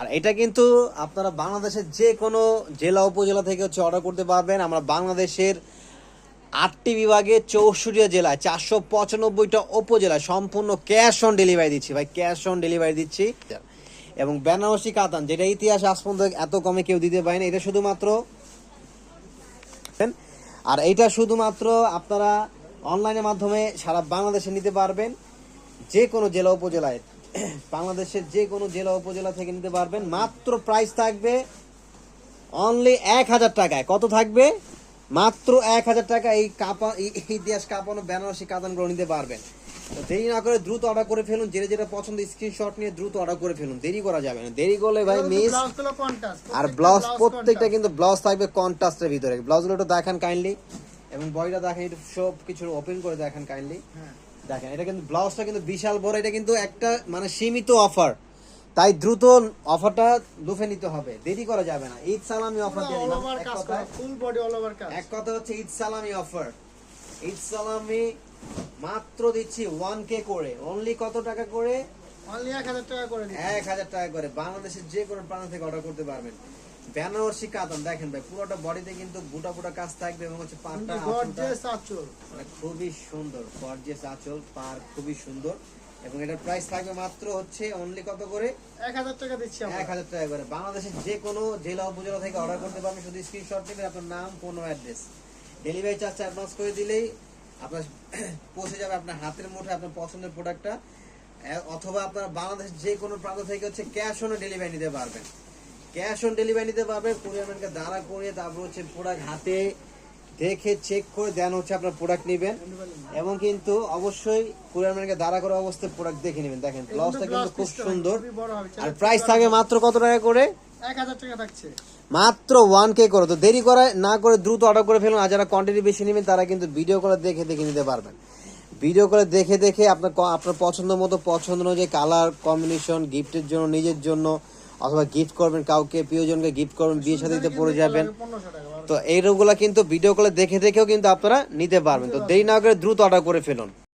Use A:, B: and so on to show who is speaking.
A: আর এটা কিন্তু আপনারা বাংলাদেশের যে কোনো জেলা, উপজেলা থেকে হচ্ছে অর্ডার করতে পারবেন। আমরা বাংলাদেশের আটটি বিভাগে চৌষট্টি জেলায়, চারশো পঁচানব্বইটা উপজেলায় সম্পূর্ণ ক্যাশ অন ডেলিভারি দিচ্ছি। ভাই ক্যাশ অন ডেলিভারি দিচ্ছি। এবং বেনারসি কাতান, যেটা ইতিহাস আজ পর্যন্ত এত কমে কেউ দিতে পারেনি, এটা শুধুমাত্র আর এটা শুধুমাত্র আপনারা অনলাইনের মাধ্যমে সারা বাংলাদেশে নিতে পারবেন। যে কোনো জেলা, উপজেলায়। বাংলাদেশের যে কোনো জেলা উপজেলা থেকে নিতে পারবেন। মাত্র প্রাইস থাকবে অনলি এক হাজার টাকায়। কত থাকবে? মাত্র এক হাজার টাকা এই কাপা ইতিহাস কাঁপানো বেনারসি কাতানগুলো নিতে পারবেন। তো দেরি না করে দ্রুত অর্ডার করে ফেলুন। যেটা যেটা পছন্দ স্ক্রিনশট নিয়ে দ্রুত অর্ডার করে ফেলুন। দেরি করা যাবে না। দেরি করলে ভাই মিস আর ব্লাউজ প্রত্যেকটা কিন্তু ব্লাউজ থাকবে কন্ট্রাস্টের ভিতরে। ব্লাউজগুলো একটু দেখেন কাইন্ডলি এবং বইটা দেখেন একটু সব কিছু ওপেন করে দেখেন কাইন্ডলি
B: হ্যাঁ।
A: দেখেন এটা কিন্তু ব্লাউজটা কিন্তু বিশাল বড় এটা কিন্তু একটা মানে সীমিত অফার তাই দ্রুত অফারটা লুফে নিতে হবে দেরি করা যাবে না। ঈদ সালামি অফার দিয়ে দিলাম।
B: ফুল বডি অল ওভার কাজ।
A: এক কথা হচ্ছে ঈদ সালামি অফার ঈদ সালামি মাত্র দিচ্ছি ওয়ান কে করে। অনলি কত টাকা করে?
B: অনলি 1000 টাকা করে দিচ্ছি।
A: এক হাজার টাকা করে। বাংলাদেশের যে কোনো প্রান্ত থেকে অর্ডার করতে পারবেন। বেনারসি কাতান দেখেন ভাই পুরোটা বডিতে কিন্তু বুটা বুটা কাজ থাকবে এবং হচ্ছে পাটটা
B: গর্জিয়াস আঁচল।
A: মানে খুবই সুন্দর গর্জিয়াস আঁচল পার খুবই সুন্দর। এবং এটার প্রাইস থাকবে মাত্র হচ্ছে অনলি কত করে?
B: 1000 টাকা দিচ্ছি আমরা।
A: টাকা করে। বাংলাদেশের যে কোনো জেলা উপজেলা থেকে অর্ডার করতে পারবেন শুধু স্ক্রিনশট নেবেন আপনার নাম ফোন অ্যাড্রেস ডেলিভারি চার্জটা অ্যাডভান্স করে দিলেই আপনার পৌঁছে যাবে আপনার হাতের মুঠে আপনার পছন্দের প্রোডাক্টটা অথবা আপনার বাংলাদেশের যে কোনো প্রান্ত থেকে হচ্ছে ক্যাশ অন ডেলিভারি নিতে পারবেন। ক্যাশ অন ডেলিভারি নিতে পারবেন কুরিয়ার ম্যানকে দাঁড়া করিয়ে তারপর হচ্ছে প্রোডাক্ট হাতে দেখে চেক করে দেন হচ্ছে আপনার প্রোডাক্ট নেবেন। এবং কিন্তু অবশ্যই কুরিয়ার ম্যানকে দাঁড়া করে অবস্থায় প্রোডাক্ট দেখে নেবেন। দেখেন ব্লাউজটা কিন্তু খুব সুন্দর। আর প্রাইস থাকে মাত্র কত টাকা করে?
B: 1000 টাকা থাকছে।
A: মাত্র ওয়ান কে করে। তো দেরি করে না করে দ্রুত অর্ডার করে ফেলুন। আর যারা কোয়ান্টিটি বেশি নেবেন তারা কিন্তু ভিডিও করে দেখে দেখে নিতে পারবেন। ভিডিও করে দেখে দেখে আপনার আপনার পছন্দ মতো পছন্দ অনুযায়ী কালার কম্বিনেশন গিফটের জন্য নিজের জন্য অথবা গিফট করবেন কাউকে প্রিয়জনকে গিফট করবেন বিয়ে সাথে পড়ে যাবেন।
B: 1500 টাকা
A: তো এইগুলা কিন্তু ভিডিও কলে দেখে দেখেও কিন্তু আপনারা নিতে পারবেন। তো দেরি না করে দ্রুত অর্ডার করে ফেলুন।